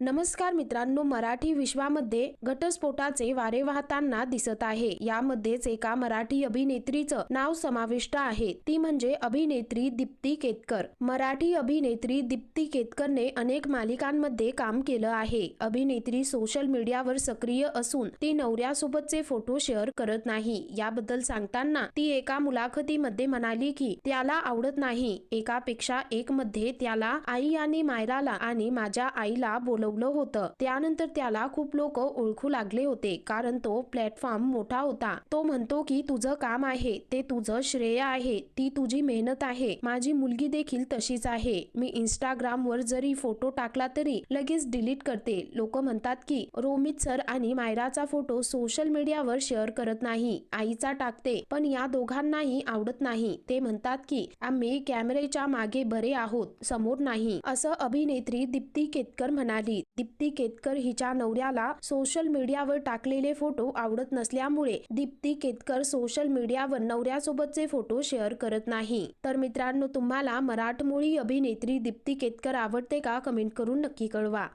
नमस्कार मित्रांनो मराठी विश्वामध्ये घटस्फोटाचे वारे वाहताना दिसत आहे. यामध्येच एका मराठी अभिनेत्रीचं नाव समाविष्ट आहे. ती म्हणजे अभिनेत्री दीप्ती केतकर. मराठी अभिनेत्री दीप्ती केतकरने अनेक मालिकांमध्ये काम केलं आहे. अभिनेत्री सोशल मीडियावर सक्रिय असून ती नवऱ्यासोबतचे फोटो शेअर करत नाही. याबद्दल सांगताना ती एका मुलाखतीमध्ये म्हणाली की त्याला आवडत नाही. एकापेक्षा एक मध्ये त्याला आई आणि मायराला आणि माझ्या आईला बोलवलं होतं. त्यानंतर त्याला खूप लोक ओळखू लागले होते. कारण तो प्लॅटफॉर्म मोठा होता. तो म्हणतो की तुझं काम आहे. ते तुझं श्रेय आहे. ती तुझी मेहनत आहे. माझी मुलगी देखील तशीच आहे. मी इंस्टाग्राम वर जरी फोटो टाकला तरी लगेच डिलीट करते. लोक म्हणतात की रोमित सर आणि मायराचा फोटो सोशल मीडियावर शेअर करत नाही. आईचा टाकते. पण या दोघांनाही आवडत नाही. ते म्हणतात की आम्ही कॅमेरेच्या मागे बरे आहोत. समोर नाही. असं अभिनेत्री दीप्ती केतकर म्हणाली. दीप्ती केतकर हिच्या नवऱ्याला सोशल मीडियावर टाकलेले फोटो आवडत नसल्यामुळे दीप्ती केतकर सोशल मीडियावर नवऱ्यासोबतचे फोटो शेअर करत नाही. तर मित्रांनो तुम्हाला मराठमोळी अभिनेत्री दीप्ती केतकर आवडते का? कमेंट करून नक्की कळवा.